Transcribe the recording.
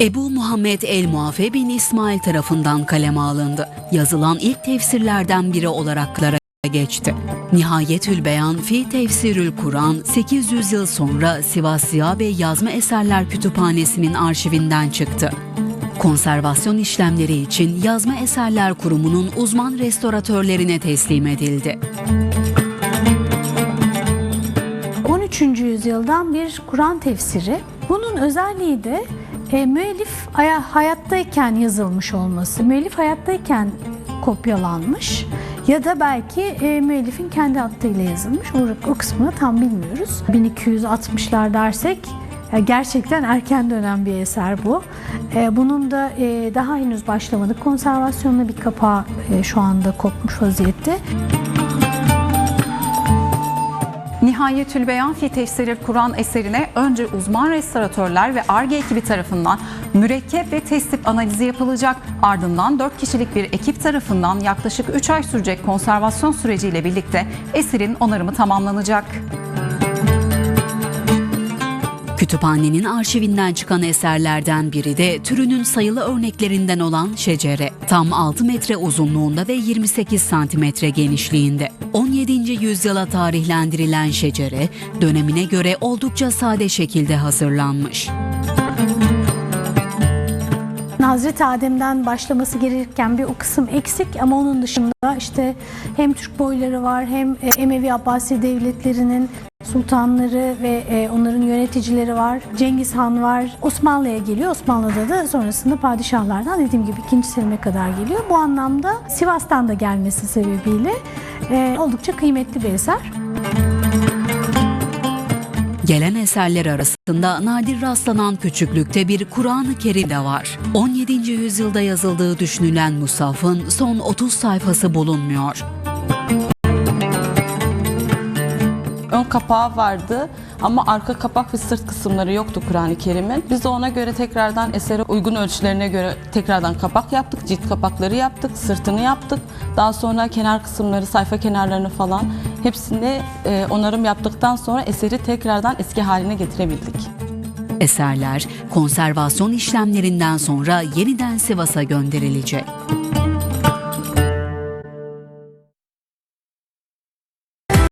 Ebu Muhammed el-Muafe bin İsmail tarafından kaleme alındı. Yazılan ilk tefsirlerden biri olarak lara geçti. Nihayetül Beyan fi Tefsirül Kur'an 800 yıl sonra Sivas Ziya Bey Yazma Eserler Kütüphanesi'nin arşivinden çıktı. Konservasyon işlemleri için Yazma Eserler Kurumu'nun uzman restoratörlerine teslim edildi. 13. yüzyıldan bir Kur'an tefsiri. Bunun özelliği de e, müellif aya- hayattayken yazılmış olması. Müellif hayattayken kopyalanmış ya da belki e, müellifin kendi hattıyla yazılmış. O, o kısmını tam bilmiyoruz. 1260'lar dersek gerçekten erken dönem bir eser bu. E, bunun da e, daha henüz başlamadık. Konservasyonla bir kapağı e, şu anda kopmuş vaziyette. Nihayetül Beyan fi Tefsiril Kur'an eserine önce uzman restoratörler ve ARGE ekibi tarafından mürekkep ve testip analizi yapılacak. Ardından 4 kişilik bir ekip tarafından yaklaşık 3 ay sürecek konservasyon süreciyle birlikte eserin onarımı tamamlanacak. Kütüphanenin arşivinden çıkan eserlerden biri de türünün sayılı örneklerinden olan şecere. Tam 6 metre uzunluğunda ve 28 santimetre genişliğinde. 17. yüzyıla tarihlendirilen şecere, dönemine göre oldukça sade şekilde hazırlanmış. Hazreti Adem'den başlaması gerekirken bir o kısım eksik ama onun dışında işte hem Türk boyları var hem e, Emevi Abbasi devletlerinin sultanları ve e, onların yöneticileri var. Cengiz Han var. Osmanlı'ya geliyor. Osmanlı'da da sonrasında padişahlardan dediğim gibi 2. Selim'e kadar geliyor. Bu anlamda Sivas'tan da gelmesi sebebiyle e, oldukça kıymetli bir eser. Gelen eserler arasında nadir rastlanan küçüklükte bir Kur'an-ı Kerim de var. 17. yüzyılda yazıldığı düşünülen Musaf'ın son 30 sayfası bulunmuyor. Ön kapağı vardı ama arka kapak ve sırt kısımları yoktu Kur'an-ı Kerim'in. Biz de ona göre tekrardan esere uygun ölçülerine göre tekrardan kapak yaptık. Cilt kapakları yaptık, sırtını yaptık. Daha sonra kenar kısımları, sayfa kenarlarını falan hepsini e, onarım yaptıktan sonra eseri tekrardan eski haline getirebildik. Eserler konservasyon işlemlerinden sonra yeniden Sivas'a gönderilecek.